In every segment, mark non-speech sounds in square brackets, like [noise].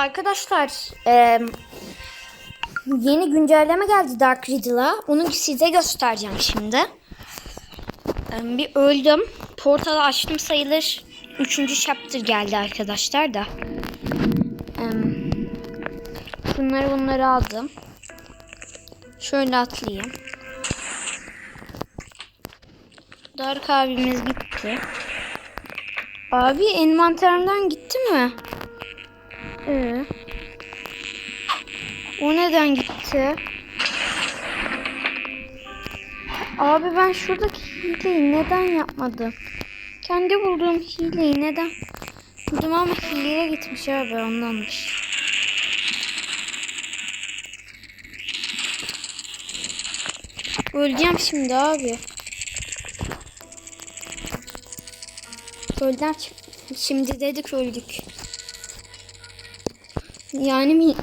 Arkadaşlar eee, yeni güncelleme geldi Dark Riddle'a. Onu size göstereceğim şimdi. Eee, bir öldüm. Portalı açtım sayılır. Üçüncü chapter geldi arkadaşlar da. Eee, Bunları bunları aldım. Şöyle atlayayım. Dark abimiz gitti. Abi envanterimden gitti mi? Ee, o neden gitti? Abi ben şuradaki hileyi neden yapmadım? Kendi bulduğum hileyi neden buldum ama hileye gitmiş abi ondanmış. Öleceğim şimdi abi. Öldüm. Şimdi dedik öldük. Yani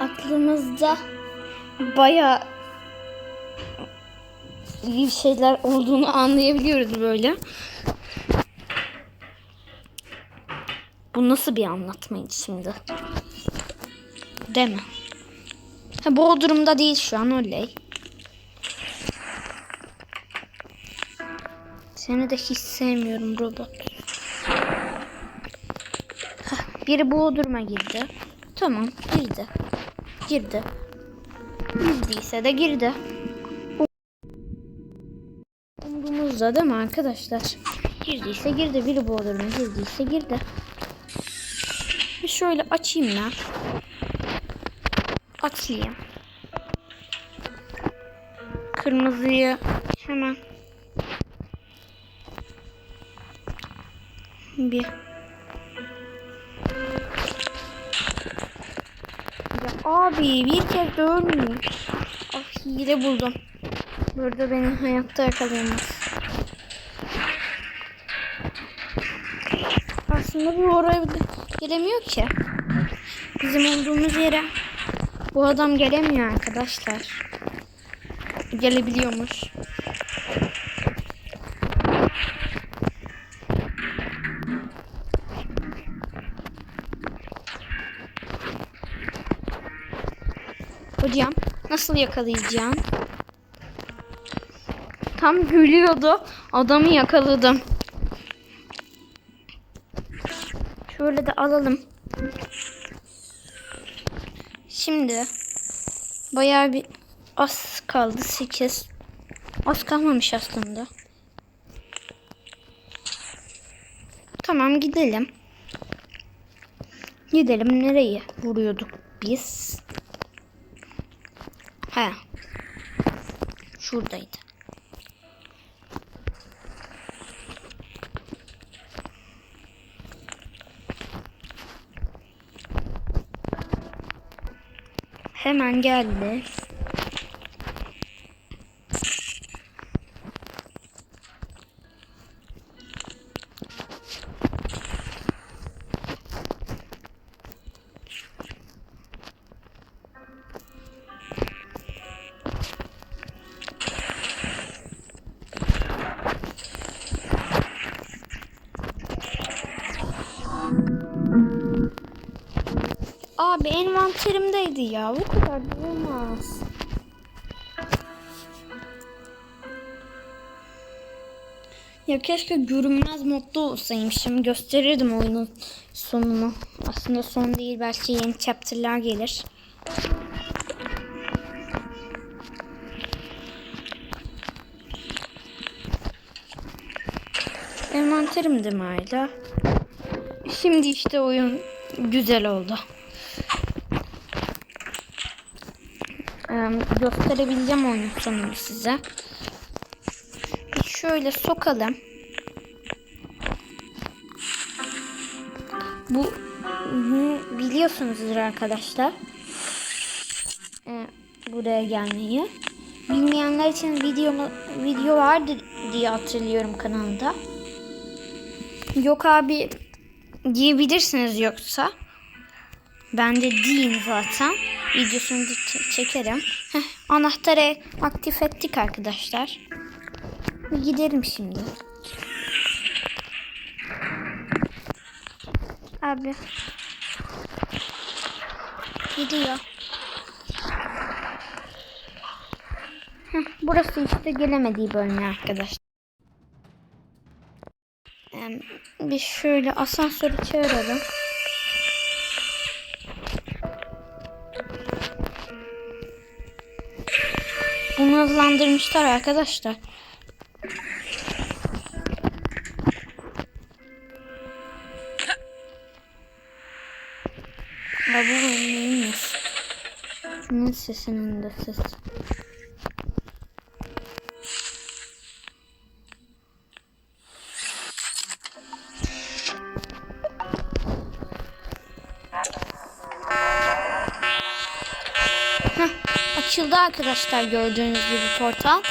aklımızda baya iyi şeyler olduğunu anlayabiliyoruz böyle. Bu nasıl bir anlatmaydı şimdi? Değil mi? Ha, bu o durumda değil şu an oley. Seni de hiç sevmiyorum robot. Hah, biri bu duruma girdi. Tamam girdi. Girdi. Girdiyse de girdi. Umurumuzda değil mi arkadaşlar? Girdiyse girdi. Biri bu duruma girdiyse girdi. Bir Şöyle açayım ben. Atayım. Kırmızıyı hemen bir abi bir kez ölmüyor. Ah hile buldum. Burada beni hayatta yakalayamaz. Aslında bu oraya gelemiyor ki. Bizim olduğumuz yere bu adam gelemiyor arkadaşlar. Gelebiliyormuş. Hocam nasıl yakalayacağım? Tam gülüyordu. Adamı yakaladım. Şöyle de alalım. Şimdi bayağı bir az kaldı. 8. Az kalmamış aslında. Tamam gidelim. Gidelim nereye vuruyorduk biz? He. Şuradaydı. Hemen geldi. Abi envanterimdeydi ya. Bu kadar da olmaz. Ya keşke görünmez modda olsaymışım. Gösterirdim oyunun sonunu. Aslında son değil. Belki yeni chapter'lar gelir. Envanterimde mi hala? Şimdi işte oyun güzel oldu. Gösterebileceğim oyun sonunu size. Bir şöyle sokalım. Bu biliyorsunuzdur arkadaşlar. Buraya gelmeyi. Bilmeyenler için video video vardı diye hatırlıyorum kanalda. Yok abi diyebilirsiniz yoksa. Ben de diyeyim zaten. Videosunu çekerim. Heh, anahtarı aktif ettik arkadaşlar. Giderim şimdi. Abi. Gidiyor. Heh, burası işte gelemediği bölme arkadaşlar. Em, Bir şöyle asansörü çağıralım. Hızlandırmışlar arkadaşlar. Ya bu neymiş? Şunun sesinin de ses. Açıldı arkadaşlar gördüğünüz gibi portal.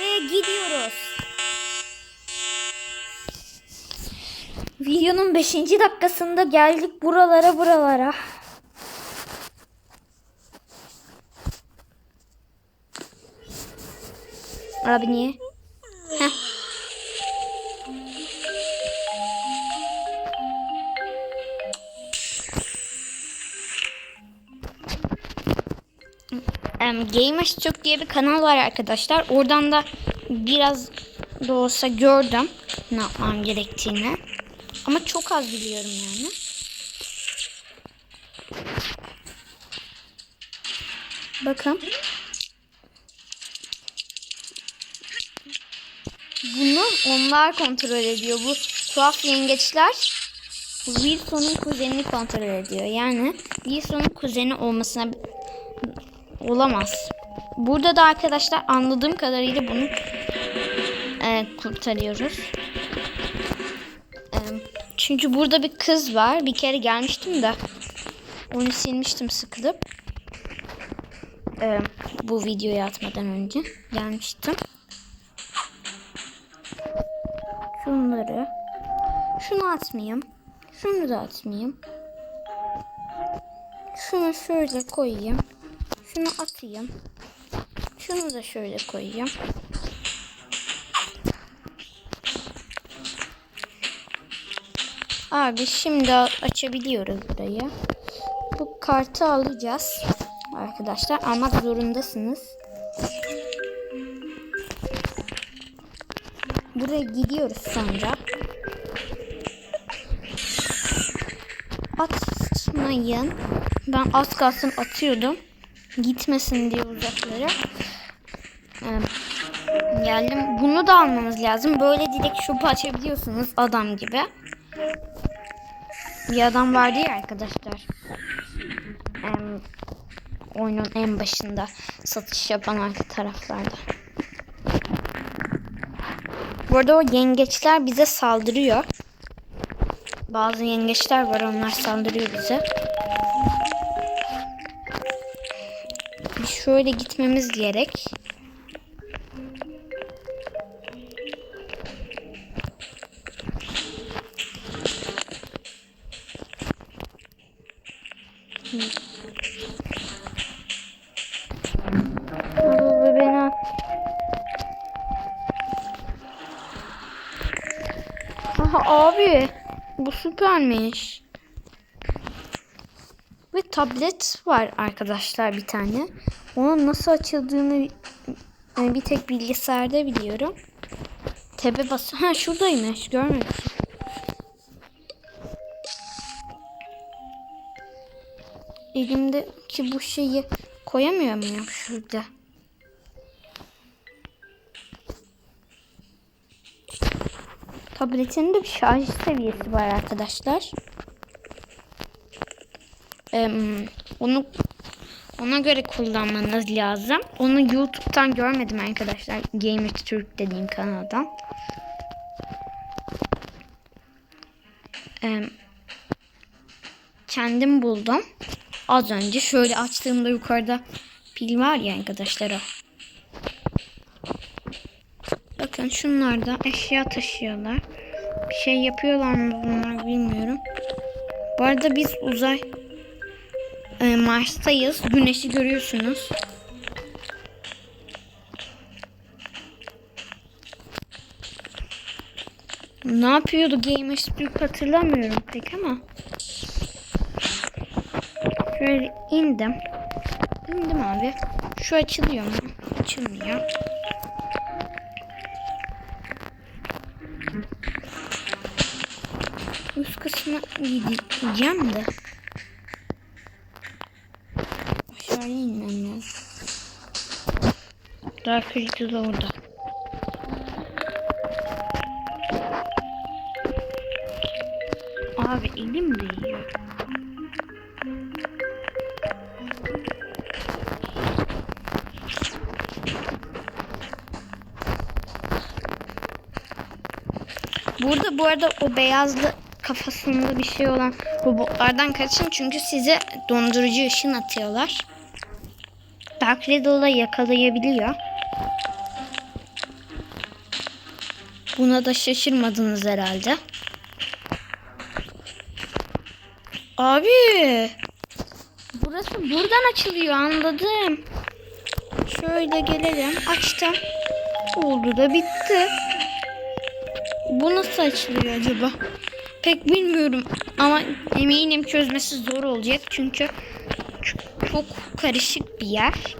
Ve gidiyoruz. Videonun 5. dakikasında geldik buralara buralara. Abi niye? Heh. Gamers Türk diye bir kanal var arkadaşlar. Oradan da biraz da olsa gördüm ne yapmam gerektiğini. Ama çok az biliyorum yani. Bakın. Bunu onlar kontrol ediyor. Bu tuhaf yengeçler Wilson'un kuzenini kontrol ediyor. Yani Wilson'un kuzeni olmasına olamaz. Burada da arkadaşlar anladığım kadarıyla bunu e, kurtarıyoruz. E, çünkü burada bir kız var. Bir kere gelmiştim de onu silmiştim sıkılıp. E, bu videoyu atmadan önce gelmiştim. Şunları şunu atmayayım. Şunu da atmayayım. Şunu şöyle koyayım. Şunu atayım. Şunu da şöyle koyayım. Abi şimdi açabiliyoruz burayı. Bu kartı alacağız. Arkadaşlar almak zorundasınız. Buraya gidiyoruz sonra. Atmayın. Ben az kalsın atıyordum. Gitmesin diye uzaklara. Ee, geldim. Bunu da almamız lazım. Böyle direkt şopu açabiliyorsunuz adam gibi. Bir adam vardı ya arkadaşlar. Ee, oyunun en başında satış yapan arka taraflarda. Burada o yengeçler bize saldırıyor. Bazı yengeçler var onlar saldırıyor bize. Şöyle gitmemiz gerek. Aha abi bu süpermiş. Ve tablet var arkadaşlar bir tane. Onun nasıl açıldığını e, bir tek bilgisayarda biliyorum. Tebe bas. Ha şuradaymış. Görmemişim. Elimdeki bu şeyi koyamıyor muyum şurada? Tabletin de bir şarj seviyesi var arkadaşlar. Ee, onu ona göre kullanmanız lazım. Onu YouTube'dan görmedim arkadaşlar. Gamer Türk dediğim kanaldan. Ee, kendim buldum. Az önce şöyle açtığımda yukarıda pil var ya arkadaşlar o. Bakın şunlar da eşya taşıyorlar. Bir şey yapıyorlar mı bunlar bilmiyorum. Bu arada biz uzay e, Mars'tayız. Güneşi görüyorsunuz. Ne yapıyordu Gamers Türk hatırlamıyorum pek ama. Şöyle indim. İndim abi. Şu açılıyor mu? Açılmıyor. Üst kısmına gideceğim de. Küçük de orada. Abi elim değiyor. Burada bu arada o beyazlı kafasında bir şey olan robotlardan kaçın çünkü size dondurucu ışın atıyorlar. Dark Riddle'ı yakalayabiliyor. Buna da şaşırmadınız herhalde. Abi. Burası buradan açılıyor anladım. Şöyle gelelim. Açtım. Oldu da bitti. Bu nasıl açılıyor acaba? Pek bilmiyorum ama eminim çözmesi zor olacak çünkü çok karışık bir yer.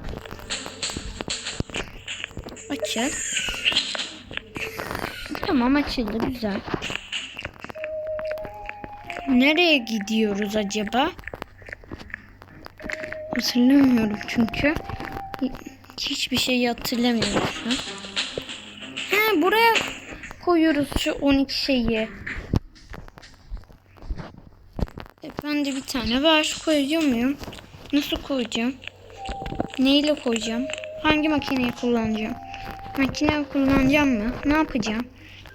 Açıl. Tamam açıldı güzel. Nereye gidiyoruz acaba? Hatırlamıyorum çünkü. Hiçbir şeyi hatırlamıyorum şu an. He buraya koyuyoruz şu 12 şeyi. E, bende bir tane var. Koyuyor muyum? Nasıl koyacağım? Neyle koyacağım? Hangi makineyi kullanacağım? Makine kullanacağım mı? Ne yapacağım?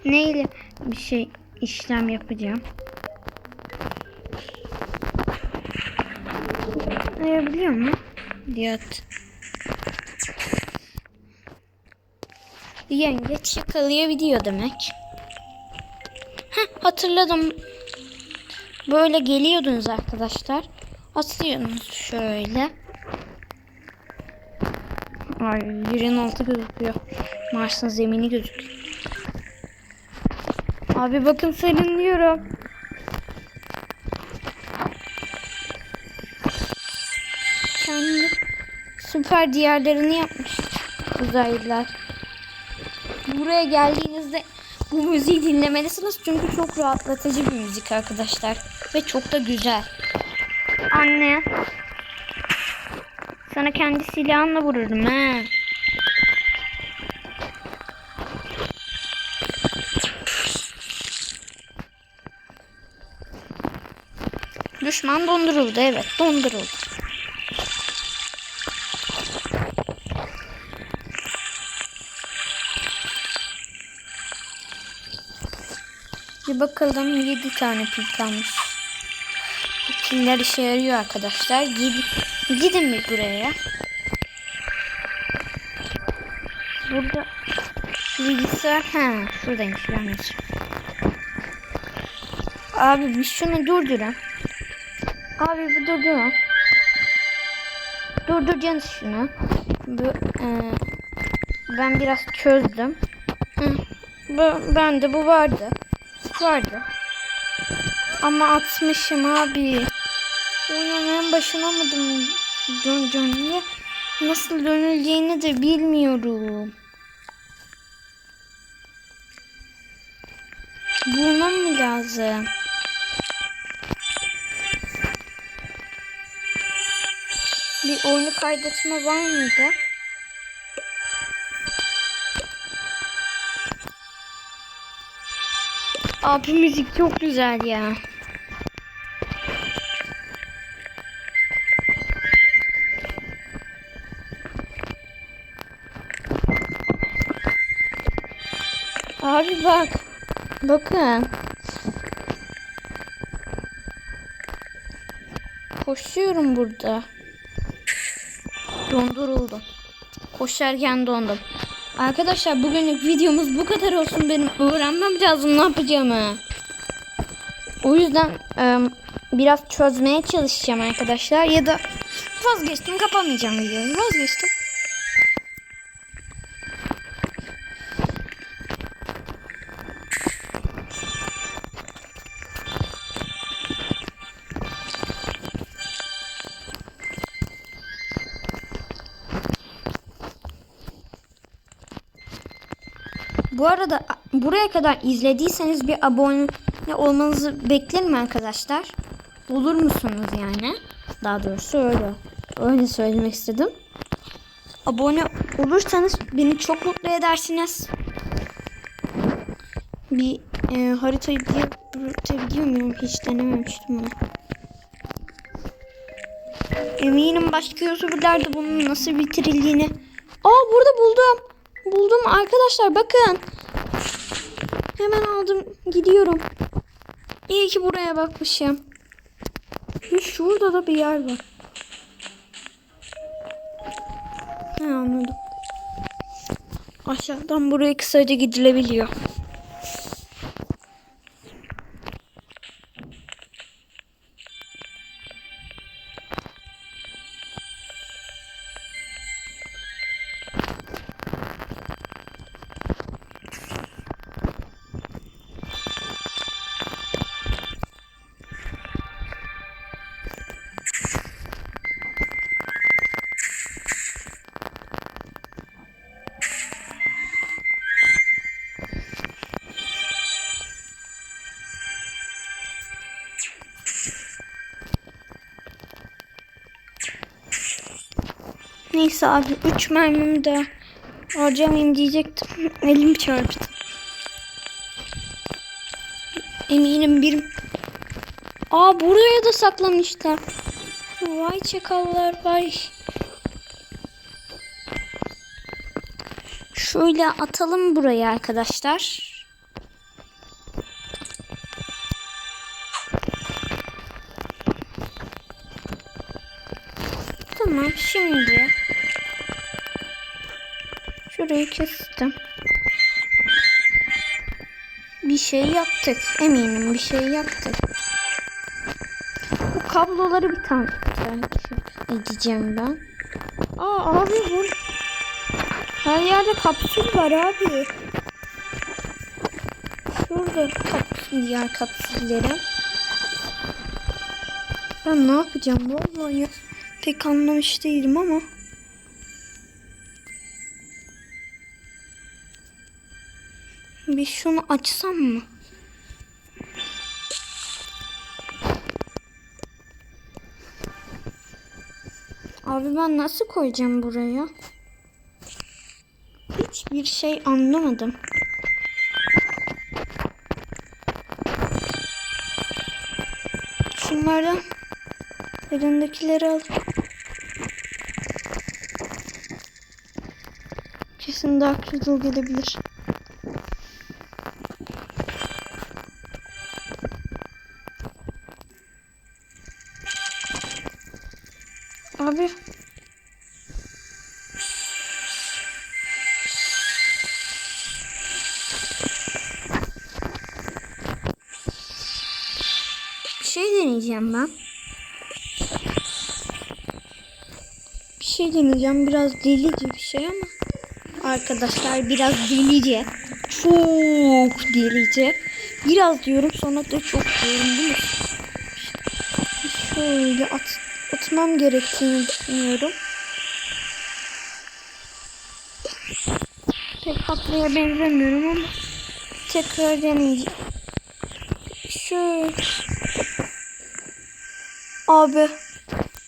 Neyle bir şey işlem yapacağım? Ne biliyor musun? Diyat. Yengeç yakalayabiliyor demek. Heh, hatırladım. Böyle geliyordunuz arkadaşlar. Atıyorsunuz şöyle. Ay yerin altı gözüküyor. Mars'ın zemini gözüküyor. Abi bakın serinliyorum. Kendi süper diyarlarını yapmış uzaylılar. Buraya geldiğinizde bu müziği dinlemelisiniz çünkü çok rahatlatıcı bir müzik arkadaşlar ve çok da güzel. Anne. Sana kendi silahımla vururum he. Düşman donduruldu evet donduruldu. Bir bakalım 7 tane pil kalmış. Piller işe yarıyor arkadaşlar. Gidin, gidin mi buraya? Burada bilgisayar ha şuradaymış yanlış. Abi bir şunu durdurun. Abi bir durdurun. Durduracaksınız şunu. Bu, e, ben biraz çözdüm. Hı, bu, bende bu vardı vardı. Ama atmışım abi. Oyunun en başına mı dön döneceğim nasıl dönüleceğini de bilmiyorum. Bulmam mı lazım? Oyunu kaydetme var mıydı? Abi müzik çok güzel ya. Abi bak. Bakın. Koşuyorum burada. Donduruldum. Koşarken dondum. Arkadaşlar bugünlük videomuz bu kadar olsun. Benim öğrenmem lazım ne yapacağımı. O yüzden biraz çözmeye çalışacağım arkadaşlar. Ya da vazgeçtim kapamayacağım videoyu. Vazgeçtim. Bu arada buraya kadar izlediyseniz bir abone olmanızı beklerim arkadaşlar. Olur musunuz yani? Daha doğrusu öyle. Öyle söylemek istedim. Abone olursanız beni çok mutlu edersiniz. Bir e, haritayı yürütebiliyor muyum? Hiç denememiştim onu. Eminim başka youtuberlar da bunun nasıl bitirildiğini. Aa burada buldum. Buldum arkadaşlar bakın. Hemen aldım gidiyorum. İyi ki buraya bakmışım. Hı, Şurada da bir yer var. He anladım. Aşağıdan buraya kısaca gidilebiliyor. Neyse abi 3 mermimi de harcamayayım diyecektim. [laughs] Elim çarptı. Eminim bir... Aa buraya da saklamışlar. Vay çakallar vay. Şöyle atalım buraya arkadaşlar. Şurayı kestim. Bir şey yaptık. Eminim bir şey yaptık. Bu kabloları bir tane edeceğim ben. Aa abi bu her yerde kapsül var abi. Şurada kapsül diğer kapsülleri. Ben ne yapacağım vallahi ya. Pek anlamış değilim ama. Bir şunu açsam mı? Abi ben nasıl koyacağım buraya? Hiçbir şey anlamadım. Şunlardan elindekileri al. Kesin daha kızıl gelebilir. Şey deneyeceğim ben. Bir şey deneyeceğim. Biraz delice bir şey ama. Arkadaşlar biraz delice. Çok delice. Biraz diyorum sonra da çok diyorum değil mi? Şöyle at, atmam gerektiğini düşünüyorum. Pek tatlıya benzemiyorum ama tekrar deneyeceğim. Şöyle. Abi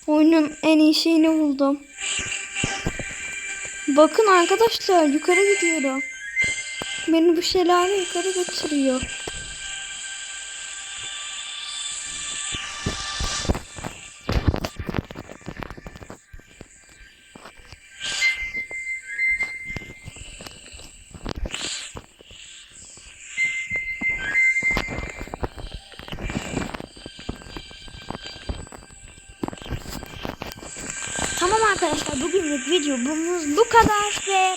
oyunun en iyi şeyini buldum. Bakın arkadaşlar yukarı gidiyorum. Beni bu şelale yukarı götürüyor. Bugünlük videomuz bu kadar ve